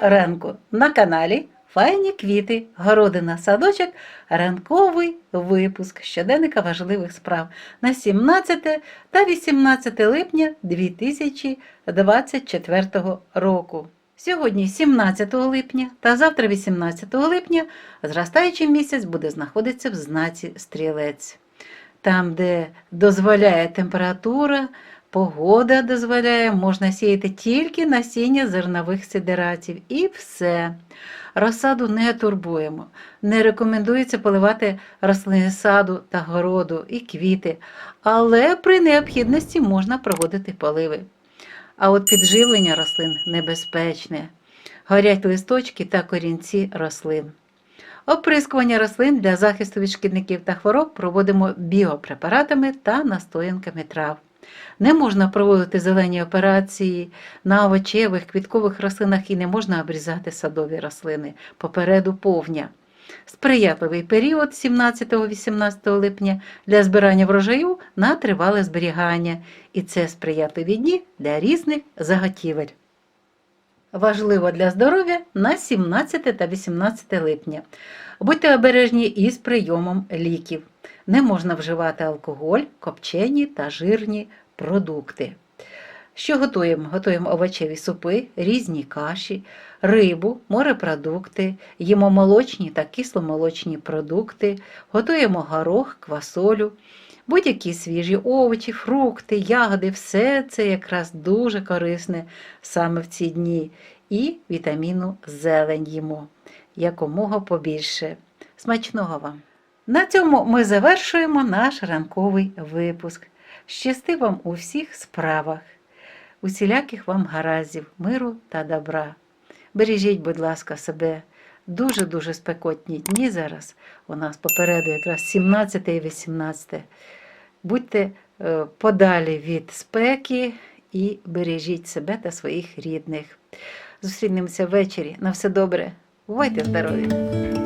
ранку на каналі Файні квіти, городина, садочок, ранковий випуск щоденника важливих справ на 17 та 18 липня 2024 року. Сьогодні 17 липня та завтра 18 липня зростаючий місяць буде знаходитися в знаці стрілець. Там, де дозволяє температура, погода дозволяє, можна сіяти тільки насіння зернових сидератів і все. Розсаду не турбуємо. Не рекомендується поливати рослини саду та городу і квіти, але при необхідності можна проводити поливи. А от підживлення рослин небезпечне. Горять листочки та корінці рослин. Оприскування рослин для захисту від шкідників та хвороб проводимо біопрепаратами та настоянками трав. Не можна проводити зелені операції на овочевих, квіткових рослинах і не можна обрізати садові рослини попереду повня. Сприятливий період 17-18 липня для збирання врожаю на тривале зберігання, і це сприятливі дні для різних заготівель. Важливо для здоров'я на 17 та 18 липня. Будьте обережні із прийомом ліків. Не можна вживати алкоголь, копчені та жирні продукти. Що готуємо? Готуємо овочеві супи, різні каші, рибу, морепродукти, їмо молочні та кисломолочні продукти, готуємо горох, квасолю, будь-які свіжі овочі, фрукти, ягоди все це якраз дуже корисне саме в ці дні. І вітаміну зелень їмо якомога побільше. Смачного вам! На цьому ми завершуємо наш ранковий випуск. Щасти вам у всіх справах, усіляких вам гараздів, миру та добра. Бережіть, будь ласка, себе. Дуже-дуже спекотні дні зараз. У нас попереду якраз 17 і 18. Будьте е, подалі від спеки і бережіть себе та своїх рідних. Зустрінемося ввечері. На все добре. Бувайте здорові!